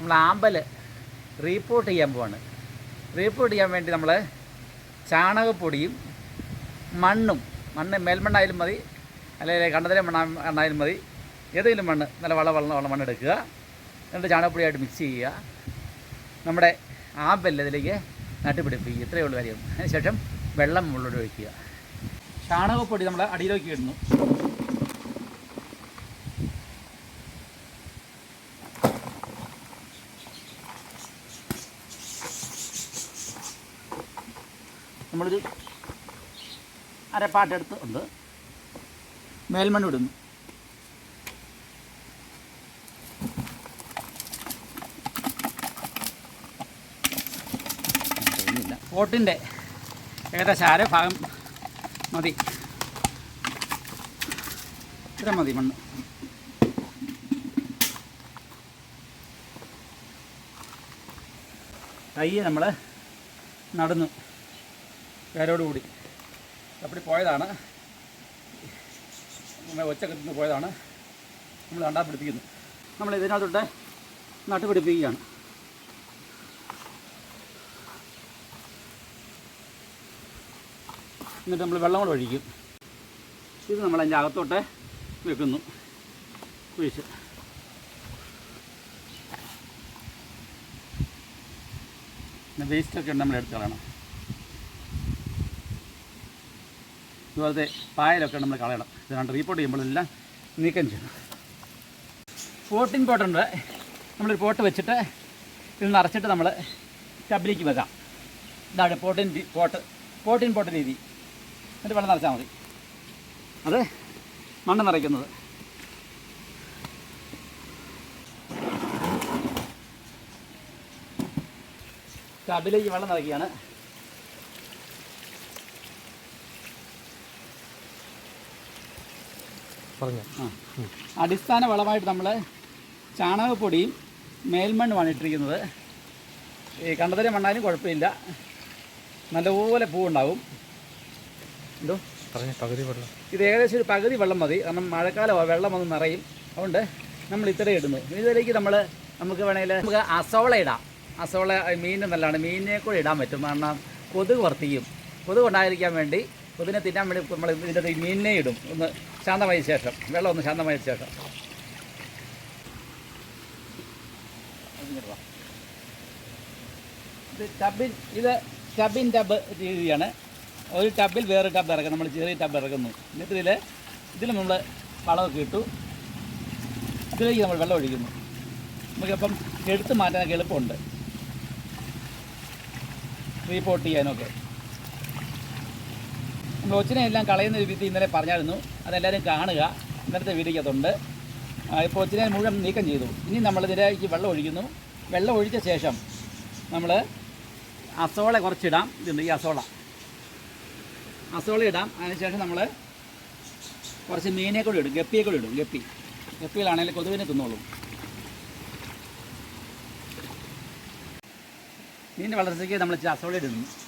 നമ്മൾ ആമ്പൽ റീപ്പോർട്ട് ചെയ്യാൻ പോവാണ്. റീപ്പോർട്ട് ചെയ്യാൻ വേണ്ടി നമ്മൾ ചാണകപ്പൊടിയും മണ്ണും മണ്ണ് മേൽമണ്ണായാലും മതി അല്ലെങ്കിൽ കണ്ടതിലെ മണ്ണ മണ്ണായാലും മതി ഏതെങ്കിലും മണ്ണ് നല്ല വള വള വള മണ്ണ് എടുക്കുക. എന്നിട്ട് ചാണകപ്പൊടിയായിട്ട് മിക്സ് ചെയ്യുക. നമ്മുടെ ആമ്പൽ ഇതിലേക്ക് നട്ടുപിടിപ്പിക്കുക. ഇത്രയേ ഉള്ളൂ കാര്യം. അതിനുശേഷം വെള്ളം മുകളിലോട്ട് ഒഴിക്കുക. ചാണകപ്പൊടി നമ്മൾ അടിയിലേക്ക് ഇടുന്നു. നമ്മളൊരു അരപ്പാട്ടെടുത്ത് ഉണ്ട്. മേൽമണ്ണ് ഇടുന്നു. ഓട്ടിന്റെ ഏകദേശം അര ഭാഗം മതി. ഇത്ര മതി മണ്ണ്. തയ്യെ നമ്മൾ നടന്നു. പേരോടുകൂടി അപ്പോൾ പോയതാണ്. നമ്മൾ ഒച്ചക്കെത്തുനിന്ന് പോയതാണ്. നമ്മൾ കണ്ടാ പിടിപ്പിക്കുന്നു. നമ്മൾ ഇതിനകത്തോട്ട് നട്ടുപിടിപ്പിക്കുകയാണ്. എന്നിട്ട് നമ്മൾ വെള്ളം കൂടെ ഒഴിക്കും. ഇത് നമ്മൾ അതിന്റെ അകത്തോട്ട് വെക്കുന്നു. കുഴിച്ച്. വേസ്റ്റൊക്കെ നമ്മൾ എടുത്ത് കളയണം. ഇതുപോലത്തെ പായലൊക്കെ നമ്മൾ കളയണം. ഇത് കണ്ട് റീപ്പോർട്ട് ചെയ്യുമ്പോഴെല്ലാം നീക്കം ചെയ്യണം. പോട്ടിംഗ് പോട്ടുണ്ട് നമ്മളൊരു പോട്ട് വെച്ചിട്ട് ഇതിൽ നിറച്ചിട്ട് നമ്മൾ ടബിലേക്ക് വെക്കാം. ഇതാണ് പോട്ടിൻ പോട്ട് പോട്ടിൻ പോട്ട് രീതി. എന്നിട്ട് വെള്ളം നിറച്ചാൽ മതി. അത് മണ്ണ് നിറയ്ക്കുന്നത്. ടബിലേക്ക് വെള്ളം നിറയ്ക്കുകയാണ്. പറഞ്ഞു. അടിസ്ഥാന വളമായിട്ട് നമ്മൾ ചാണകപ്പൊടിയും മേൽമണ്ണുമാണ് ഇട്ടിരിക്കുന്നത്. ഈ കണ്ടതിലെ മണ്ണാലും കുഴപ്പമില്ല. നല്ലപോലെ പൂവുണ്ടാവും. എന്തോ? പറഞ്ഞു പകുതി വെള്ളം. ഇത് ഏകദേശം ഒരു പകുതി വെള്ളം മതി. കാരണം മഴക്കാലമാണ് വെള്ളം വന്ന് നിറയും. അതുകൊണ്ട് നമ്മൾ ഇത്ര ഇടുന്നു ഇതിലേക്ക് നമ്മൾ നമുക്ക് വേണമെങ്കിൽ നമുക്ക് അസോള ഇടാം. അസോള മീൻ നല്ലതാണ്. മീനിനെ കൂടെ ഇടാൻ പറ്റും. കാരണം കൊതുക് വർത്തിക്കും. കൊതുക് ഉണ്ടായിരിക്കാൻ വേണ്ടി കൊതുകിനെ തിന്നാൻ വേണ്ടി നമ്മൾ ഇതിന്റെ മീനിനെ ഇടും. ഒന്ന് ശാന്തമായ ശേഷം. വെള്ളം ഒന്ന് ശാന്തമായ ശേഷം. ഇത് ടബിൻ ഇത് ടബിൻ ടബ് രീതിയാണ് ഒരു ടബിൽ വേറെ ടബ് ഇറക്കും നമ്മൾ ചെറിയ ടബ് ഇറക്കുന്നു. എന്നിട്ട് ഇതിൽ ഇതിൽ നമ്മൾ വളമൊക്കെ ഇട്ടു. ഇതിലേക്ക് നമ്മൾ വെള്ളം ഒഴിക്കുന്നു. നമുക്കിപ്പം എടുത്ത് മാറ്റാനൊക്കെ എളുപ്പമുണ്ട്. റീപോർട്ട് ചെയ്യാനൊക്കെ. ഒച്ചിനെ എല്ലാം കളയുന്ന ഒരു വിധി ഇന്നലെ പറഞ്ഞായിരുന്നു. അതെല്ലാവരും കാണുക. ഇന്നലത്തെ വീഡിയോക്കകത്തുണ്ട് ഇപ്പോൾ ഒച്ചിനെ മുഴുവൻ നീക്കം ചെയ്തു. ഇനി നമ്മൾ നമ്മളിതിലേക്ക് വെള്ളം ഒഴിക്കുന്നു. വെള്ളം ഒഴിച്ച ശേഷം നമ്മൾ അസോള കുറച്ചിടാം. ഇതുണ്ട് ഈ അസോള. അസോള ഇടാം. അതിനുശേഷം നമ്മൾ കുറച്ച് മീനെ കൂടി ഇടും. ഗപ്പിയെ കൂടി ഇടും. ഗപ്പി. ഗപ്പിയിലാണെങ്കിൽ കൊതുവിനെ തിന്നോളും. മീനിന്റെ വളർച്ചയ്ക്ക് നമ്മൾ അസോള ഇടുന്നു.